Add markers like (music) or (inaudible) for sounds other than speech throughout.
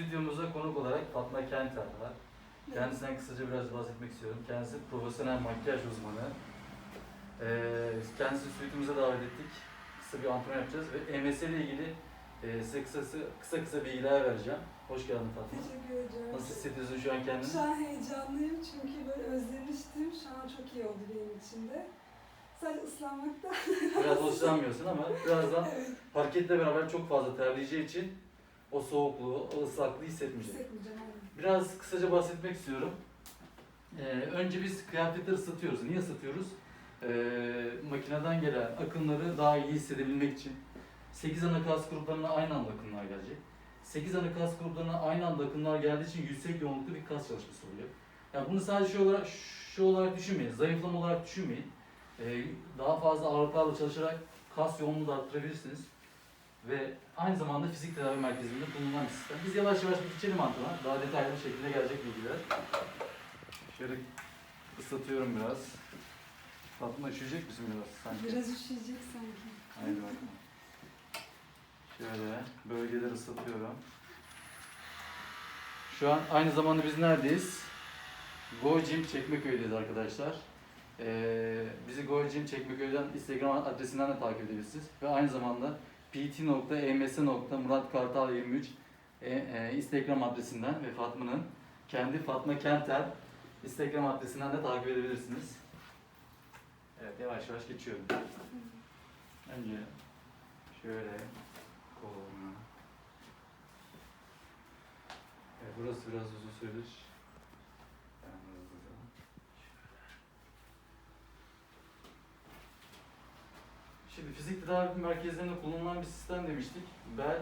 stüdyomuza konuk olarak Fatma Kenter var. Kendisinden kısaca biraz bahsetmek istiyorum. Kendisi profesyonel makyaj uzmanı. Ee, kendisi stüdyomuza davet ettik. Kısa bir antrenman yapacağız ve EMS ile ilgili e, size kısası, kısa kısa bilgiler vereceğim. Hoş geldin Fatma. Teşekkür ederim. Nasıl hissediyorsun şu an kendini? Şu an heyecanlıyım çünkü böyle özlemiştim. Şu an çok iyi oldu benim için de. Sadece ıslanmakta. Biraz hoşlanmıyorsun ama birazdan (laughs) evet, hareketle beraber çok fazla terleyeceği için o soğukluğu, o ıslaklığı hissetmeyecek. hissetmeyeceğim. Biraz kısaca bahsetmek istiyorum. Ee, önce biz kıyafetleri ısıtıyoruz. Niye ısıtıyoruz? Ee, makineden gelen akımları daha iyi hissedebilmek için. 8 ana kas gruplarına aynı anda akımlar gelecek. 8 ana kas gruplarına aynı anda akımlar geldiği için yüksek yoğunluklu bir kas çalışması oluyor. Yani bunu sadece şu olarak, şu olarak düşünmeyin, zayıflama olarak düşünmeyin. Ee, daha fazla ağırlıklarla çalışarak kas yoğunluğunu da arttırabilirsiniz. Ve aynı zamanda fizik tedavi merkezinde bulunan bir sistem. Biz yavaş yavaş geçelim antrenman. Daha detaylı bir şekilde gelecek bilgiler. Şöyle ıslatıyorum biraz. Fatma üşüyecek misin biraz sanki? Biraz üşüyecek sanki. Haydi bakalım. Şöyle bölgeleri ıslatıyorum. Şu an aynı zamanda biz neredeyiz? Go Gym Çekmeköy'deyiz arkadaşlar. Ee, bizi Go Gym Çekmeköy'den Instagram adresinden de takip edebilirsiniz. Ve aynı zamanda pt.ems.muratkartal23 e, e, Instagram adresinden ve Fatma'nın kendi Fatma Kenter Instagram adresinden de takip edebilirsiniz. Evet yavaş yavaş geçiyorum. Önce şöyle kolumu. Evet, burası biraz uzun süredir. Ben hızlıca. Şimdi fizik tedavi merkezlerinde kullanılan bir sistem demiştik. Bel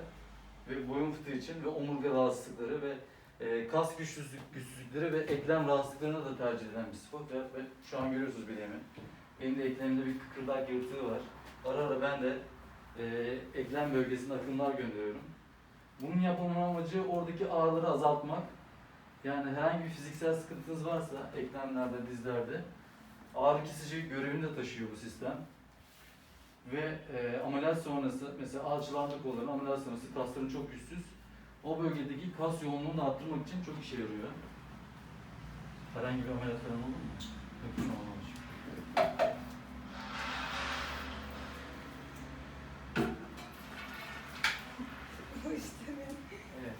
ve boyun fıtığı için ve omurga rahatsızlıkları ve e, kas güçsüzlük, güçsüzlükleri ve eklem rahatsızlıklarına da tercih edilen bir spor. Ve, ve şu an görüyorsunuz bileğimi. Benim de eklemimde bir kıkırdak yırtığı var. Ara ara ben de e, eklem bölgesine akımlar gönderiyorum. Bunun yapmamın amacı oradaki ağrıları azaltmak. Yani herhangi bir fiziksel sıkıntınız varsa eklemlerde, dizlerde ağrı kesici görevini de taşıyor bu sistem. Ve e, ameliyat sonrası mesela alçılandık olan ameliyat sonrası kasların çok güçsüz. O bölgedeki kas yoğunluğunu arttırmak için çok işe yarıyor. Herhangi bir ameliyat falan oldu mu? Yok. Bu işte benim. Evet.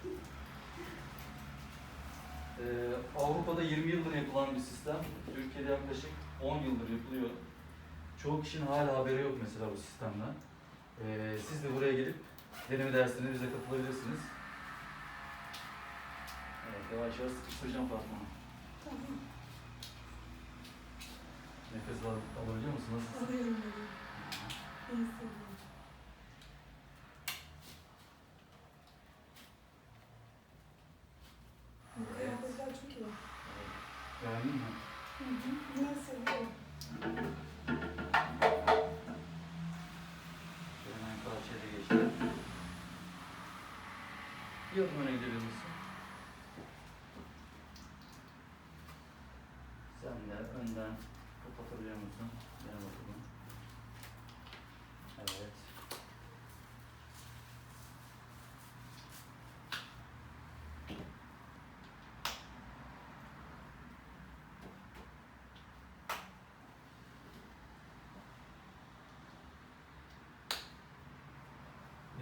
Ee, Avrupa'da 20 yıldır yapılan bir sistem. Türkiye'de yaklaşık 10 yıldır yapılıyor. Çoğu kişinin hala haberi yok mesela bu sistemden. Ee, siz de buraya gelip deneme derslerine bize katılabilirsiniz. Evet, yavaş yavaş sıkıştıracağım Fatma. Tamam. Nefes al alabiliyor musun? Nasıl? Alıyorum bunu. Bir adım öne gidebilir misin? Sen de önden kapatabiliyor musun? Gel bakalım. Evet.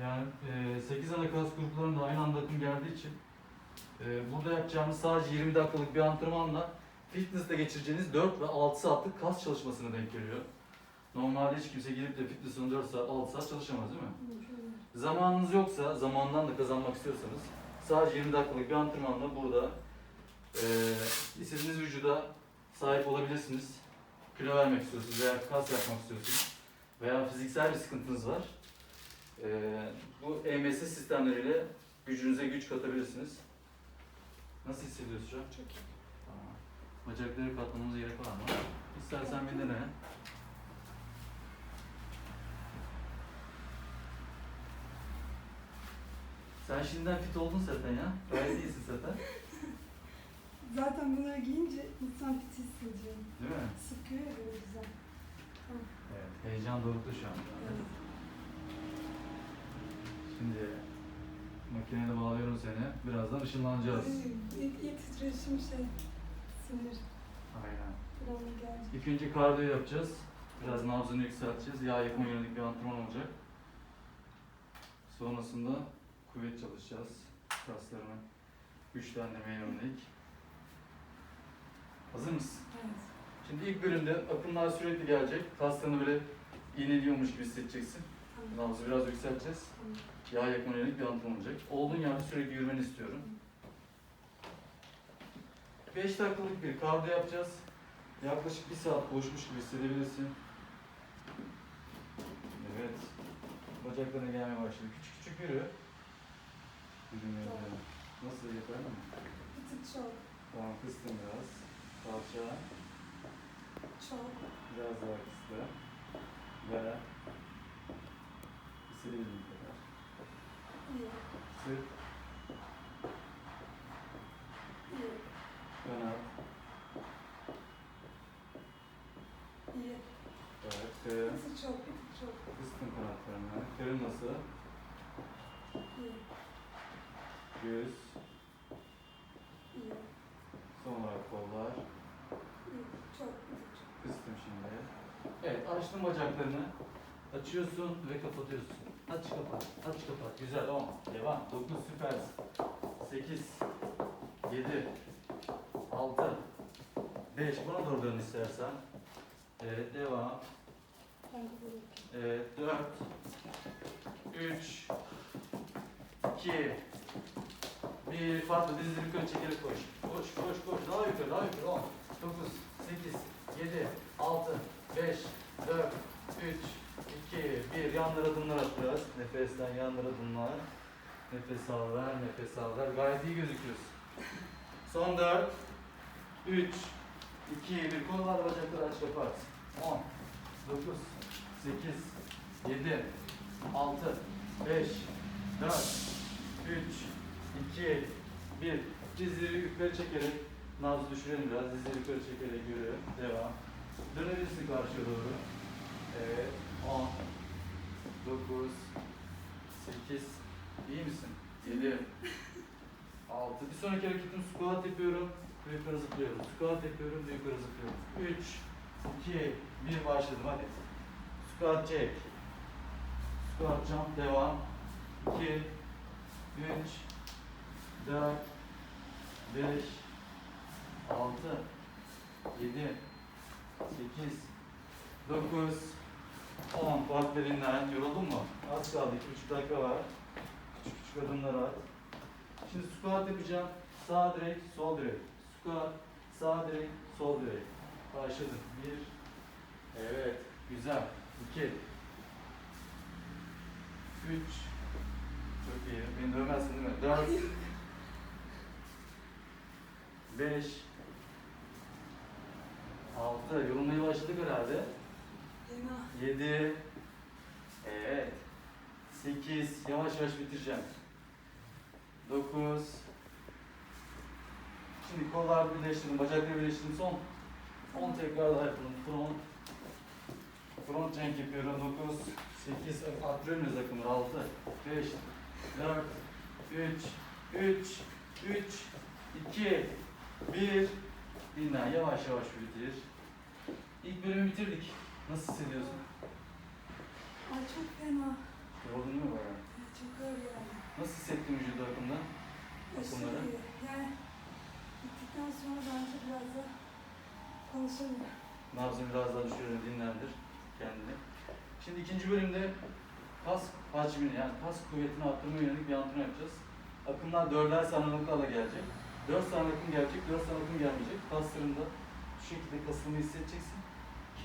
Yani e, 8 ana kas gruplarında aynı anda akım geldiği için e, burada yapacağımız sadece 20 dakikalık bir antrenmanla fitness'te geçireceğiniz 4 ve 6 saatlik kas çalışmasına denk geliyor. Normalde hiç kimse gelip de fitness'ın 4 saat, 6 saat çalışamaz değil mi? Zamanınız yoksa, zamandan da kazanmak istiyorsanız sadece 20 dakikalık bir antrenmanla burada e, istediğiniz vücuda sahip olabilirsiniz. Kilo vermek istiyorsunuz veya kas yapmak istiyorsunuz veya fiziksel bir sıkıntınız var. E, bu EMS sistemleriyle gücünüze güç katabilirsiniz. Nasıl hissediyorsun şu an? Çok iyi. Tamam. Bacakları katlamamıza gerek var mı? İstersen bir dene. Sen şimdiden fit oldun zaten ya. Gayet (laughs) iyisin zaten. Zaten bunları giyince insan fit hissediyor. Değil mi? Sıkıyor ya böyle güzel. Tamam. Evet. Heyecan doruktu şu an. Evet. Şimdi Makinede bağlıyorum seni. Birazdan ışınlanacağız. İlk, ilk titreşim şey, sinir. Aynen. Buramı geldi. İlk önce kardiyo yapacağız. Biraz nabzını yükselteceğiz. Yağ yakma yönelik bir antrenman olacak. Sonrasında kuvvet çalışacağız. Kaslarını güçlendirmeye yönelik. Hazır mısın? Evet. Şimdi ilk bölümde akımlar sürekli gelecek. Kaslarını böyle iğneliyormuş gibi hissedeceksin. Nabzı biraz yükselteceğiz. Yağ yakma yönelik bir antrenman olacak. Olduğun yerde sürekli yürümeni istiyorum. 5 dakikalık bir kardiyo yapacağız. Yaklaşık 1 saat koşmuş gibi hissedebilirsin. Evet. Bacaklarına gelmeye başladı. Küçük küçük yürü. Yürümeye devam. Nasıl yapalım mı? Bir tık çok, Tamam kıstım biraz. Kalça. çok. Biraz daha kıstı. Ve hissedebildiğin kadar. İyi, Ön iyi. Evet. Kırın. Nasıl çok, çok. Kıstım kanatlarını. Kırın nasıl? Göğüs. Son olarak kollar. Çok, çok. Kıstım şimdi. Evet açtın bacaklarını. Açıyorsun ve kapatıyorsun. Aç kapat. Aç kapat. Güzel 10. Devam. 9 süpersin. 8 7 6 5 Buna doğru dön istersen. Evet devam. Evet 4 3 2 1 farklı dizleri yukarı çekerek koş. Koş koş koş. Daha yukarı daha yukarı. 10 9 8 7 6 5 4 3 2 1 Yanlara adımlar atacağız. Nefesten yanlara adımlar. Nefes al ver, nefes al ver. Gayet iyi gözüküyorsun. Son 4 3 2 1 Kollar bacakları aç kapat. 10 9 8 7 6 5 4 3 2 1 Dizleri yukarı çekerek nabzı düşürelim biraz. Dizleri yukarı çekerek yürü. Devam. Dönebilirsin karşıya doğru. Evet. 10 9 8 İyi misin? 7 6 Bir sonraki hareketim squat yapıyorum. Ve yukarı zıplıyorum. Squat yapıyorum ve yukarı zıplıyorum. 3 2 1 başladım hadi. Squat çek. Squat jump devam. 2 3 4 5 6 7 8 9 10 Parklerinden yoruldun mu? Az kaldı 2,5 dakika var. Küçük küçük adımlar at. Şimdi squat yapacağım. Sağ direk, sol direk. Squat, sağ direk, sol direk. Başladım. 1 Evet, güzel. 2 3 Çok iyi. Beni dövmezsin değil mi? 4 5 6 Yorulmaya başladık herhalde. 7 Evet. 8 Yavaş yavaş bitireceğim. 9 Şimdi kollar birleştirin, bacakları birleştirin son 10 tekrar daha yapalım. Front. Front jump yapıyorum. 9 8 Arttırıyoruz akımları 6 5 4 3 3 3 2 1 Dinlen. Yavaş yavaş bitir. İlk bölümü bitirdik Nasıl hissediyorsun? Ay çok fena. Yoruldun mu bayağı? Çok ağır geldi. Nasıl hissettin vücudu hakkında? Aşırı iyi. Yani bittikten sonra bence biraz da konuşalım. Nabzını biraz daha düşürelim, dinlendir kendini. Şimdi ikinci bölümde kas hacmini yani kas kuvvetini arttırmaya yönelik bir antrenman yapacağız. Akımlar dörder sarmalıklarla gelecek. Dört sarmalık akım gelecek, dört sarmalık akım gelmeyecek. Kaslarında şu şekilde kasılmayı hissedeceksin.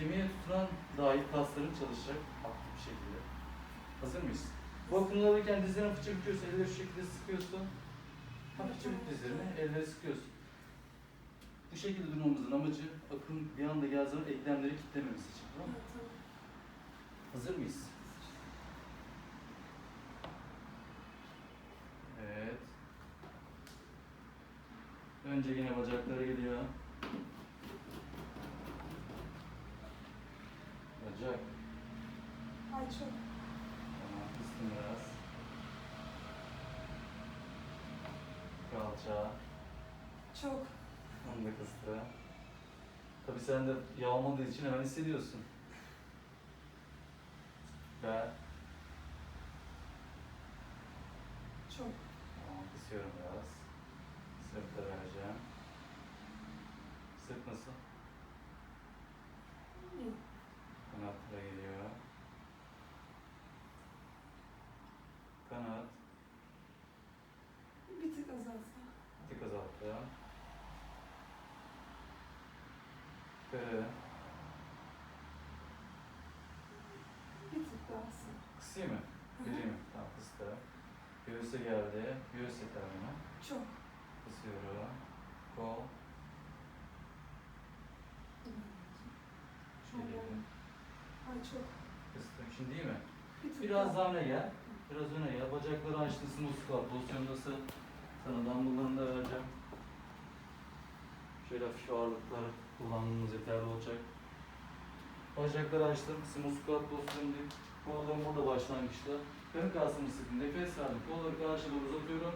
Kemiğe tutulan dahi kasların çalışacak aktif bir şekilde. Hazır mıyız? Bu akımları alırken dizlerini fıçı büküyorsun, elleri şu şekilde sıkıyorsun. Hafifçe bük dizlerini, elleri sıkıyorsun. Bu şekilde durmamızın amacı akım bir anda geldiği zaman eklemleri kitlememiz için. Tamam mı? Hazır mıyız? Evet. Önce yine bacaklara geliyor. Bacak. Ay çok. Tamam, kıstım biraz. Kalça. Çok. Onu da kıstı. Tabii sen de yağ olmadığı için hemen hissediyorsun. Ver. Çok. Tamam, kısıyorum biraz. Sırtta vereceğim. Sırt nasıl? İyi. Kanatlara geliyor. Kanat. Bir tık azalsa. Bir tık azalttım. Yukarı. Bir tık daha sık. Kısayım mı? Mi? Tamam kıstım. Göğüse geldi. Göğüs yeter bana. Çok. Kısıyorum. Kol. Çok. Ay çok. Kıstım. Şimdi iyi mi? Biraz daha. öne gel. Biraz öne gel. Bacakları açtın. Smooth squat pozisyondasın. Sana dumbbell'larını da vereceğim. Şöyle hafif ağırlıklar kullanmamız yeterli olacak. Bacakları açtım. Smooth squat pozisyondayım. Kollarım burada başlangıçta. Karın kasımı sıkın. Nefes verdim. Kolları karşı doğru uzatıyorum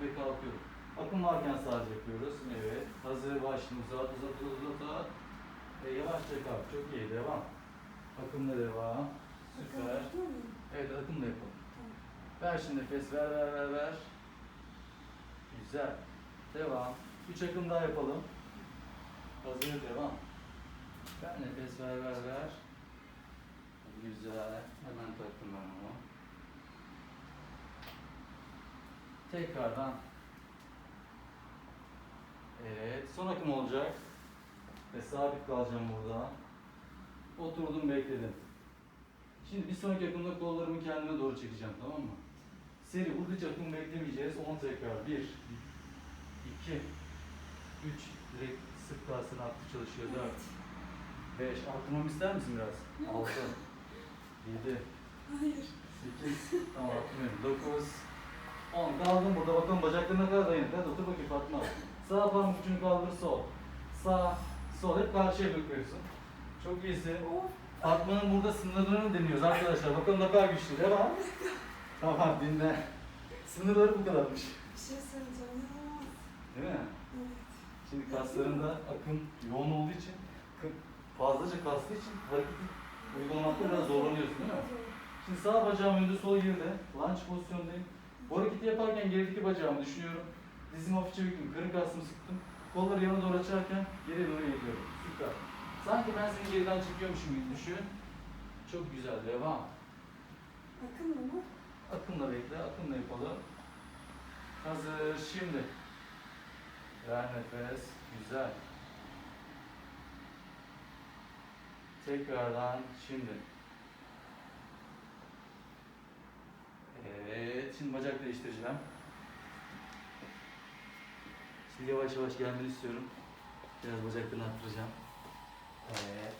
ve kalkıyorum. Akım varken sadece yapıyoruz. Evet. Hazır başını uzat, uzat, uzat, uzat. Ve yavaşça kalk. Çok iyi. Devam. Akımla devam. Süper. Evet akımla yapalım. Ver şimdi nefes ver ver ver ver. Güzel. Devam. Üç akım daha yapalım. Hazır devam. Ver nefes ver ver ver. Güzel. Hemen taktım ben onu. Tekrardan. Evet. Son akım olacak. Ve sabit kalacağım burada. Oturdum bekledim. Şimdi bir sonraki akımda kollarımı kendime doğru çekeceğim tamam mı? Seri hiç akım beklemeyeceğiz. 10 tekrar. 1, 2, 3. Direkt sırt kasını aktif çalışıyor. 4, 5. Arttırmamı ister misin biraz? Yok. 6, 7, Hayır. 8, tamam arttırmıyorum. 9, 10. Kaldım burada. Bakalım bacaklarına kadar dayanık. Hadi otur bakayım Fatma. Sağ parmak ucunu kaldır sol. Sağ, sol. Hep karşıya bakıyorsun. Çok iyisin. Fatma'nın burada sınırlarını deniyoruz arkadaşlar. Bakalım ne kadar güçlü. Devam. Tamam dinle. Sınırları bu kadarmış. Bir şey söyleyeceğim. Değil mi? Evet. Şimdi kaslarında akım yoğun olduğu için, fazlaca kastığı için hareketi uygulamakta biraz zorlanıyorsun değil mi? Şimdi sağ bacağım önde sol yerde. Lunge pozisyondayım. Bu hareketi yaparken gerideki bacağımı düşünüyorum. Dizimi hafifçe büktüm. Kırık kasımı sıktım. Kolları yana doğru açarken geriye doğru geliyorum. Süper. Sanki ben seni geriden çekiyormuşum gibi düşün. Çok güzel. Devam. Bakın mı? Akımla bekle, akımla yapalım. Hazır, şimdi. Ver nefes, güzel. Tekrardan, şimdi. Evet, şimdi bacak değiştireceğim. Şimdi yavaş yavaş gelmeni istiyorum. Biraz bacaklarını arttıracağım. Evet.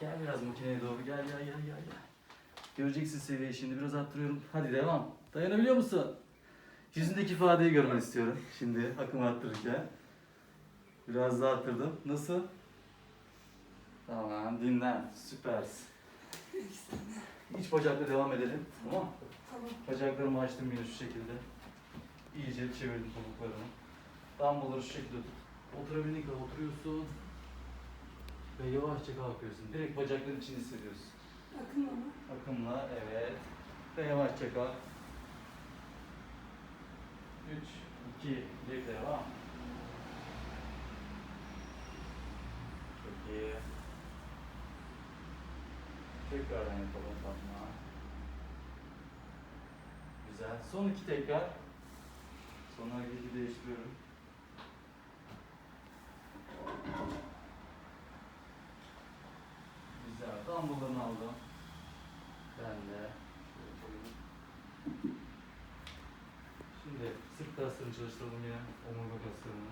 Gel biraz makineye doğru, gel gel gel gel. gel. Göreceksin seviyeyi şimdi biraz arttırıyorum. Hadi devam. Dayanabiliyor musun? Yüzündeki ifadeyi görmeni istiyorum. Şimdi akım arttırırken. Biraz daha arttırdım. Nasıl? Tamam dinlen. Süpersin. İç bacakla devam edelim. Tamam mı? Tamam. Bacaklarımı açtım yine şu şekilde. İyice çevirdim topuklarımı. Dumbbell'ları şu şekilde tut. Oturabildiğin kadar oturuyorsun. Ve yavaşça kalkıyorsun. Direkt bacakların içini hissediyorsun. Bakın mı? Akımla evet. Ve yavaşça kalk. 3, 2, 1 devam. Çok iyi. Tekrardan yapalım Fatma. Güzel. Son iki tekrar. Son hareketi değiştiriyorum. Güzel. Dumbbell'ını aldım. Ben de. Şimdi sırt kaslarını çalıştıralım yine. Omurga kaslarını.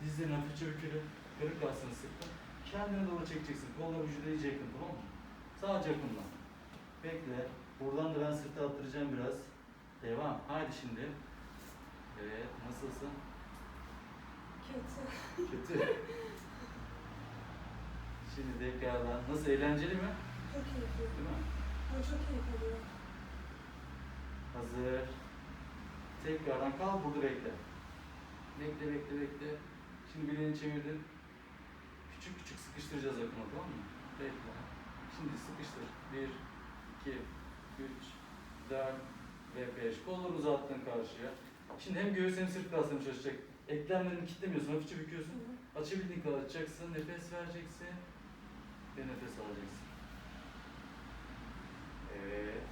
Dizlerini hafifçe bükülü. Karın kaslarını sıktım. Kendine doğru çekeceksin. Kollar vücuda iyice yakın tamam mı? Sadece yakınla. Bekle. Buradan da ben sırtı attıracağım biraz. Devam. Haydi şimdi. Evet. Nasılsın? Kötü. Kötü. (laughs) Şimdi tekrardan. Nasıl? Eğlenceli mi? Çok iyi. Değil mi? Çok kalıyor. Hazır. Tekrardan kal burada bekle. Bekle bekle bekle. Şimdi bileğini çevirdin. Küçük küçük sıkıştıracağız akımı tamam mı? Bekle. Şimdi sıkıştır. 1, 2, 3, 4 ve 5. Kolları uzattın karşıya. Şimdi hem göğüs hem sırt kaslarını çalışacak. Eklemlerini kilitlemiyorsun, hafifçe büküyorsun. Açabildiğin kadar açacaksın, nefes vereceksin ve nefes alacaksın. Evet.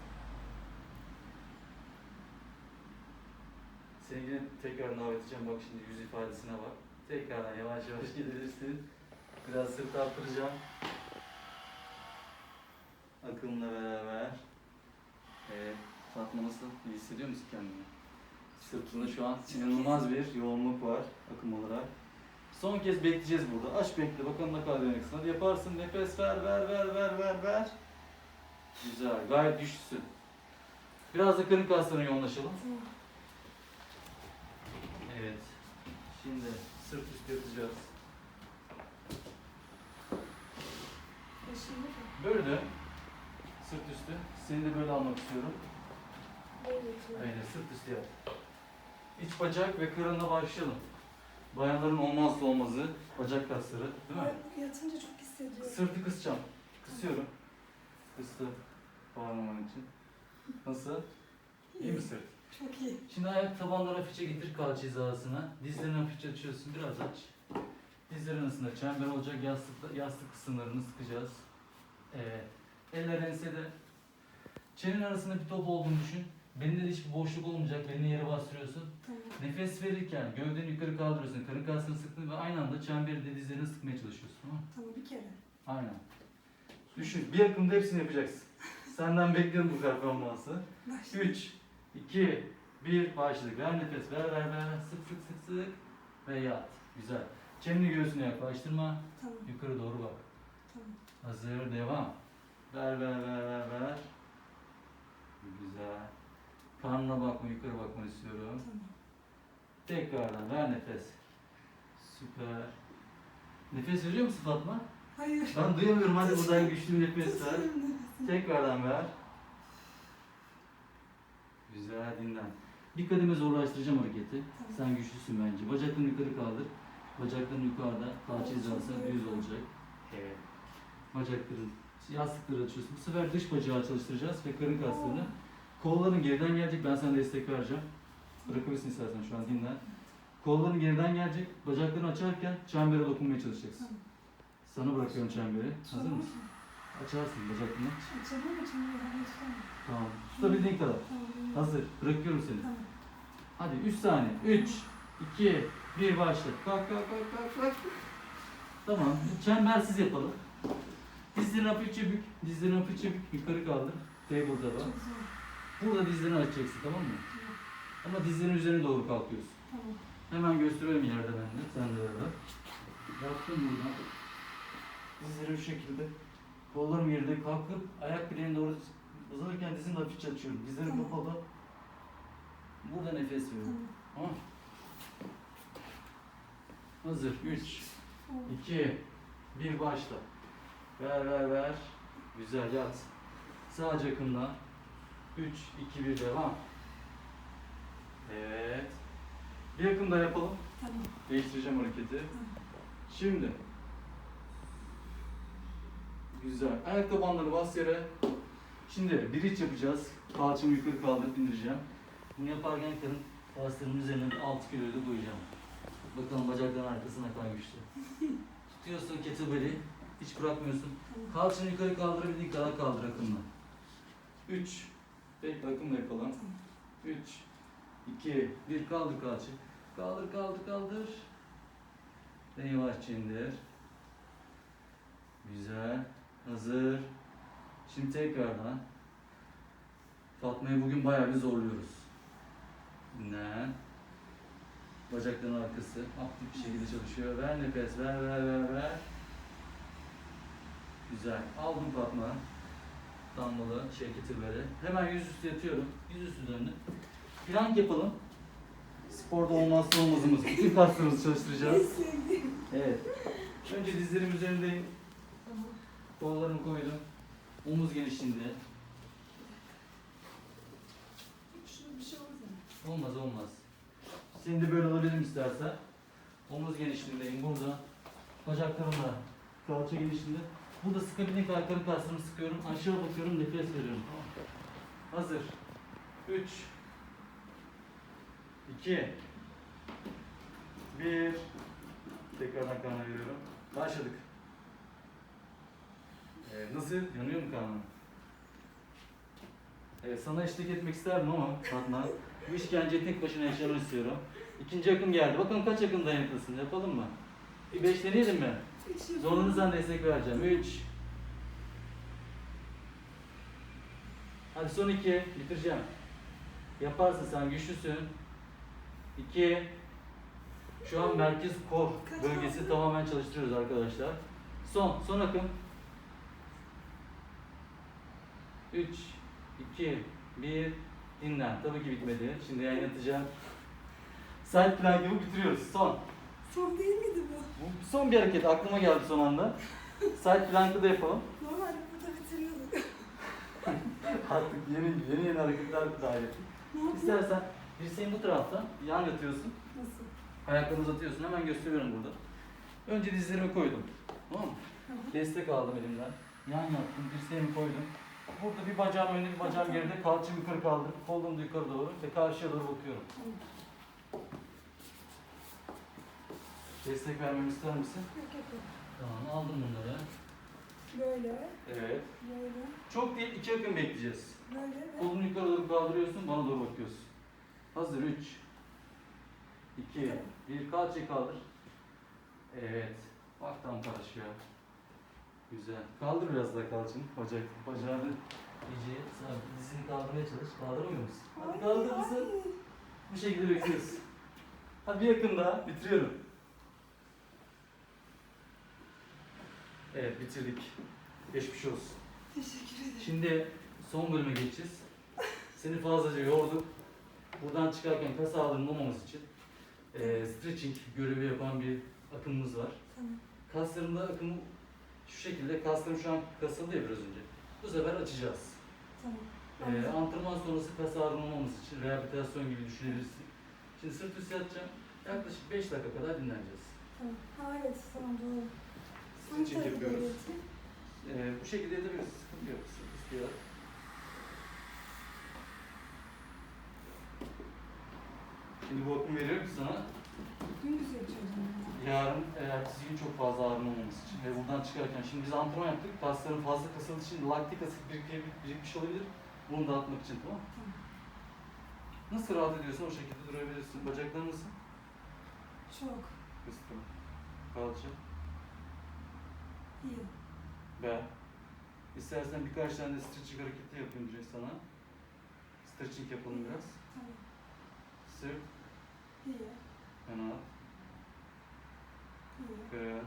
Seni yine tekrar davet edeceğim. Bak şimdi yüz ifadesine bak. Tekrardan yavaş yavaş gelirsin. Biraz sırt arttıracağım. Akımla beraber. Evet. Fatma nasıl? İyi hissediyor musun kendini? Sırtında şu an inanılmaz bir yoğunluk var akım olarak. Son kez bekleyeceğiz burada. Aç bekle bakalım ne kadar dayanıksın. Hadi yaparsın. Nefes ver ver ver ver ver ver. Güzel. Gayet güçlüsün. Biraz da karın kaslarına yoğunlaşalım. Evet. Şimdi sırt üstü yatacağız. Böyle dön. Sırt üstü. Seni de böyle almak istiyorum. Aynen sırt üstü yat. İç bacak ve karınla başlayalım. Bayanların olmazsa olmazı bacak kasları değil mi? Ben yatınca çok hissediyorum. Sırtı kısacağım. Kısıyorum. Kıstım. Bağırmaman için. Nasıl? İyi mi sırt? Çok iyi. Şimdi ayak tabanları hafifçe getir kalça hizasına. Dizlerini hafifçe açıyorsun. Biraz aç. Dizlerin arasında çember olacak. Yastık, yastık kısımlarını sıkacağız. Evet. Eller ensede. Çenin arasında bir top olduğunu düşün. Belinde de hiçbir boşluk olmayacak. Belini yere bastırıyorsun. Tamam. Nefes verirken gövdeni yukarı kaldırıyorsun. Karın kaslarını sıktın ve aynı anda çemberi de dizlerini sıkmaya çalışıyorsun. Tamam? Tamam bir kere. Aynen. Düşün. Bir akımda hepsini yapacaksın. (laughs) Senden bekliyorum bu performansı. Başla. 3, 2, 1 başladık. Ver nefes, ver ver ver. Sık sık sık sık. Ve yat. Güzel. Çeneni göğsüne yaklaştırma. Tamam. Yukarı doğru bak. Tamam. Hazır, devam. Ver ver ver ver ver. Güzel. Karnına bakma, yukarı bakmanı istiyorum. Tamam. Tekrardan ver nefes. Süper. Nefes veriyor musun Fatma? Hayır. Ben duyamıyorum. Hadi buradan güçlü bir nefes ver. Tekrardan ver. Güzel dinlen. Bir kademe zorlaştıracağım hareketi. Tamam. Sen güçlüsün bence. Bacaklarını yukarı kaldır. Bacakların yukarıda. Kalça hizası düz olacak. Evet. Bacakların yastıkları açıyorsun. Bu sefer dış bacağı çalıştıracağız ve karın kaslarını. Kolların geriden gelecek. Ben sana destek vereceğim. Bırakabilirsin istersen şu an dinlen. Kolların geriden gelecek. Bacaklarını açarken çembere dokunmaya çalışacaksın. Tamam. Sana bırakıyorum çemberi. Hazır mısın? Açarsın bacaklarını. Mı? Lütfen. Tamam. Tutabildiğin kadar. Tamam. Hazır. Bırakıyorum seni. Tamam. Hadi 3 saniye. 3, 2, 1 başla. Kalk kalk kalk kalk kalk. Tamam. Çembersiz yapalım. Dizlerini hafifçe bük. Dizlerini hafifçe bük. Yukarı kaldır. Table'da Çok bak. zor. Burada dizlerini açacaksın tamam mı? Tamam. Ama dizlerin üzerine doğru kalkıyorsun. Tamam. Hemen gösteriyorum yerde ben de. Sen de öyle. Yaptım buradan. Dizlerim şu şekilde. Kollarım yerde kalkıp ayak bileğine doğru uzanırken dizimi de hafifçe açıyorum. Dizlerim Tamam. kapalı. Burada nefes veriyorum. Tamam. Tamam. Hazır. 3, Tamam. 2, 1 başla. Ver ver ver. Güzel yat. Sadece yakında. 3, 2, 1 devam. Evet. Bir yakında yapalım. Tamam. Değiştireceğim hareketi. Tamam. Şimdi. Güzel. Ayak tabanları bas yere. Şimdi bir iç yapacağız. Kalçamı yukarı kaldırıp indireceğim. Bunu yaparken karın kaslarımın üzerine 6 kiloyu da koyacağım. Bakalım bacakların arkasına kadar güçlü. (laughs) Tutuyorsun kettlebell'i. Hiç bırakmıyorsun. Kalçanı yukarı kaldırabildiğin kadar kaldır akımla. 3. Bekle akımla yapalım. Tamam. 3, 2, 1 kaldır kalça. Kaldır kaldır kaldır. Ve yavaşça indir. Güzel. Hazır. Şimdi tekrardan. Fatma'yı bugün bayağı bir zorluyoruz. Dinlen. Bacakların arkası aktif bir şekilde çalışıyor. Ver nefes. Ver ver ver ver. Güzel. Aldım Fatma. Damlalı şey böyle. Hemen yüzüstü yatıyorum. Yüzüstü döndüm. Plank yapalım. Sporda olmazsa olmazımız. Bütün (laughs) kaslarımızı çalıştıracağız. Evet. Önce dizlerim üzerindeyim. Kollarımı koydum. Omuz genişliğinde. Şey olmaz? Olmaz. Seni de böyle alabilirim istersen. Omuz genişliğindeyim burada. Bacaklarım da kalça genişliğinde. Burada sıkabildiğin kadar karın kaslarımı sıkıyorum. Aşağı bakıyorum, nefes veriyorum. Hazır. 3 2 1 Tekrardan karnına veriyorum. Başladık. Ee, nasıl? Yanıyor mu karnın? Evet, sana eşlik etmek isterdim ama Fatma. Bu işkenceyi tek başına yaşamanı istiyorum. İkinci akım geldi. Bakalım kaç akım dayanıklısın. Yapalım mı? Bir beş deneyelim mi? Zorunluysan destek vereceğim. 3 Hadi son iki. Bitireceğim. Yaparsın sen güçlüsün. 2 Şu an merkez kor bölgesi tamamen çalıştırıyoruz arkadaşlar. Son, son akım. 3 2 1 Dinlen. Tabii ki bitmedi. Şimdi yayınlatacağım. Side plank'ı bitiriyoruz. Son. Son değil miydi bu? Bu son bir hareket aklıma geldi son anda. Side plank'ı da yapalım. Normalde burada bitiriyorduk. (laughs) Artık yeni yeni yeni hareketler dahil ettik. ne yapayım? İstersen dirseğin bu tarafta yan yatıyorsun. Nasıl? Ayaklarını uzatıyorsun. Hemen gösteriyorum burada. Önce dizlerimi koydum. Tamam mı? Destek aldım elimden. Yan yattım. Dirseğimi koydum. Burada bir bacağım önde, bir bacağım geride. Kalçamı yukarı kaldırıp kolumu da yukarı doğru ve karşıya doğru bakıyorum. Tamam. Destek vermemi ister misin? Yok yapalım. Tamam aldım bunları. Böyle, Evet. böyle, Çok değil iki akım bekleyeceğiz. böyle ve Kolunu yukarı doğru kaldırıyorsun, bana doğru bakıyorsun. Hazır 3 2 1 kalçayı kaldır. Evet. Bak tam karışıyor. Güzel. Kaldır biraz daha kalçanı. Bacak, bacağını iyice sabit. Dizini kaldırmaya çalış. Kaldıramıyor musun? Hadi Ay, kaldır mısın? ay. Bu şekilde bekliyoruz. Hadi bir yakın daha. Bitiriyorum. Evet bitirdik. Geçmiş olsun. Teşekkür ederim. Şimdi son bölüme geçeceğiz. Seni fazlaca yorduk. Buradan çıkarken kas ağrının olmaması için eee stretching görevi yapan bir akımımız var. Tamam. Kaslarımda akımı şu şekilde, kaslarım şu an kasıldı ya biraz önce. Bu sefer açacağız. Tamam. Anladım. antrenman sonrası kas ağrının olmaması için rehabilitasyon gibi düşünebilirsin. Şimdi sırt üstü yatacağım. Yaklaşık 5 dakika kadar dinleneceğiz. Tamam. Ha evet, tamam doğru. Tarafa yapıyoruz. Eee bu şekilde edebiliriz. Sıkıntı yok. Üstü yat. Şimdi bu akımı veriyorum ki sana. Yatıyordum ben. Yarın e, ertesi gün çok fazla ağrım olmaması için ve buradan çıkarken şimdi biz antrenman yaptık. Kasların fazla kasıldığı için laktik asit birikmiş, birikmiş olabilir. Bunu dağıtmak için tamam Tamam. Nasıl rahat ediyorsan o şekilde durabilirsin. Bacakların nasıl? Çok Kıstım. Kalça. İyi. Bel. İstersen birkaç tane stretching hareketi yapayım direkt sana. Stretching yapalım biraz. Tamam. Sırt, İyi. kanat, İyi. karın,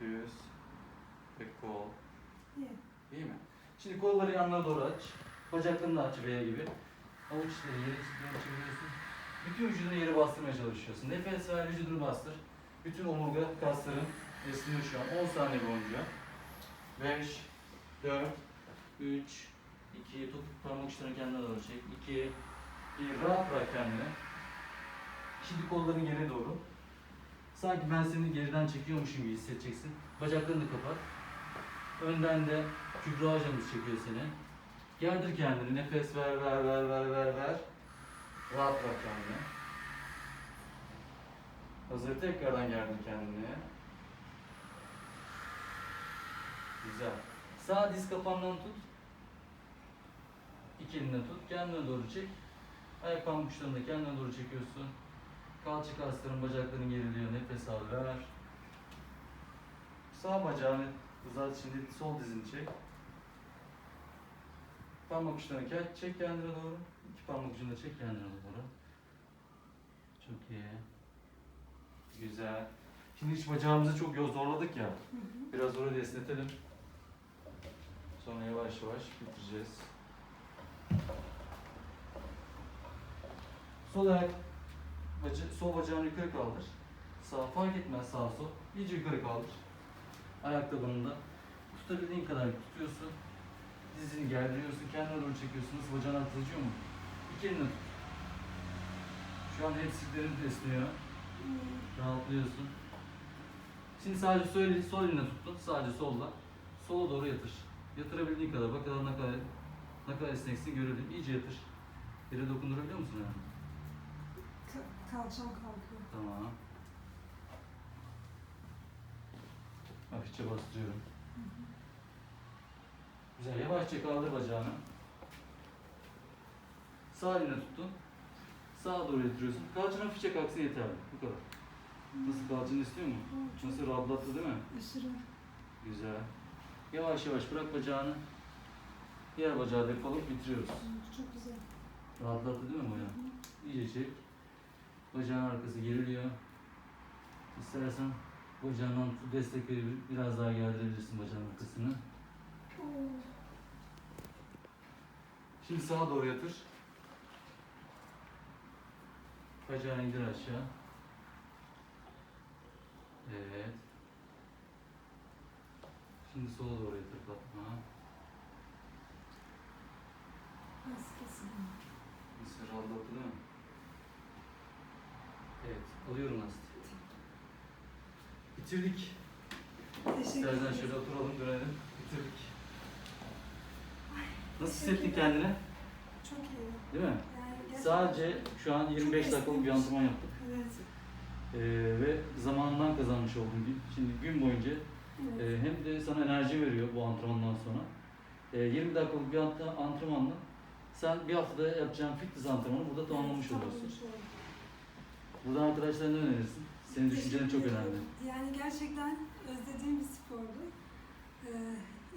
göğüs ve kol. İyi. İyi mi? Şimdi kolları yanlara doğru aç. Bacaklarını da aç V gibi. Avuç içleri yere çeviriyorsun. Bütün vücudunu yere bastırmaya çalışıyorsun. Nefes ver, vücudunu bastır. Bütün omurga kasların esniyor şu an. 10 saniye boyunca. 5, 4, 3, 2, tut parmak uçlarını kendine doğru çek. 2, 1, rahat bırak kendini. Şimdi kolların geriye doğru. Sanki ben seni geriden çekiyormuşum gibi hissedeceksin. Bacaklarını kapat. Önden de Kübra hocamız çekiyor seni. Gerdir kendini. Nefes ver, ver, ver, ver, ver, ver. Rahat bırak kendini. Hazır tekrardan gerdir kendini. Güzel. Sağ diz kapağından tut. İki elinle tut. Kendine doğru çek. Ayak parmak uçlarını da kendine doğru çekiyorsun. Kalça kasların, bacakların geriliyor. Nefes al, ver. Sağ bacağını uzat şimdi sol dizini çek. Parmak uçlarını çek, çek kendine doğru. İki parmak ucunu da çek kendine doğru. Çok iyi. Güzel. Şimdi iç bacağımızı çok zorladık ya. Biraz orayı da esnetelim. Sonra yavaş yavaş bitireceğiz. Sol ayak, baca, sol bacağını yukarı kaldır. Sağ fark etmez sağ sol. İyice yukarı kaldır. Ayak tabanında. Tutabildiğin kadar tutuyorsun. Dizini gerdiriyorsun, kendine doğru çekiyorsun. Nasıl bacağın altı acıyor mu? İki elinle tut. Şu an eksiklerin esniyor. Rahatlıyorsun. Şimdi sadece sol, sol eline tuttun. Sadece solla. Sola doğru yatır. Yatırabildiğin kadar. Bakalım ne kadar ne kadar esneksin görelim. İyice yatır. Yere dokundurabiliyor musun yani? Ka- kalçam kalkıyor. Tamam. Hafifçe bastırıyorum. Güzel. Yavaşça kaldır bacağını. Sağ eline tuttun. Sağa doğru yatırıyorsun. Kalçan hafifçe kalksın yeterli. Bu kadar. Nasıl kalçanı istiyor mu? Nasıl rahatlattı değil mi? aşırı. Güzel. Yavaş yavaş bırak bacağını. Diğer bacağı defalıp bitiriyoruz. Çok güzel. Rahatlattı değil mi? Hı. İyice çek. Bacağın arkası geriliyor. İstersen bacağından destek verip biraz daha gerdirebilirsin bacağın arkasını. Şimdi sağa doğru yatır. Bacağını indir aşağı. Evet. Şimdi sola doğru yatır Fatma. Nasıl kesin? Mısır rahatlattı değil mi? Evet. Alıyorum Aslı. Bitirdik. Teşekkür İstersen şöyle oturalım dönelim. Bitirdik. Nasıl hissettin teşekkürler. kendini? Çok iyi. Değil mi? Yani gerçekten- Sadece şu an 25 dakikalık bir antrenman yaptık. Evet. Ee, ve zamanından kazanmış oldum. Şimdi gün boyunca Evet. e, hem de sana enerji veriyor bu antrenmandan sonra. E, 20 dakikalık bir ant- antrenmanla sen bir haftada yapacağın fitness antrenmanı burada tamamlamış Evet, oluyorsun. Buradan arkadaşlarına ne önerirsin? Senin düşüncelerin çok önemli. Yani gerçekten özlediğim bir spordu. Ee,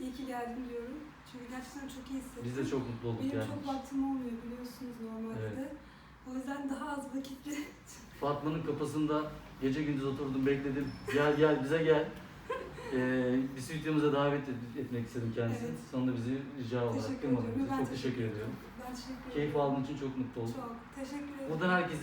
iyi ki geldim diyorum. Çünkü gerçekten çok iyi hissettim. Biz de çok mutlu olduk Benim yani. çok vaktim olmuyor biliyorsunuz normalde Evet. de. O yüzden daha az vakitle (laughs) Fatma'nın kapısında gece gündüz oturdum bekledim. Gel gel bize gel. Ee, bir stüdyomuza davet et- etmek istedim kendisini. Evet. Sonunda bizi rica olarak teşekkür kırmadı. ediyorum. bizi. Ben Çok teşekkür ediyorum. Ben teşekkür ederim. Keyif aldığın için çok mutlu oldum. Çok teşekkür ederim. Buradan herkese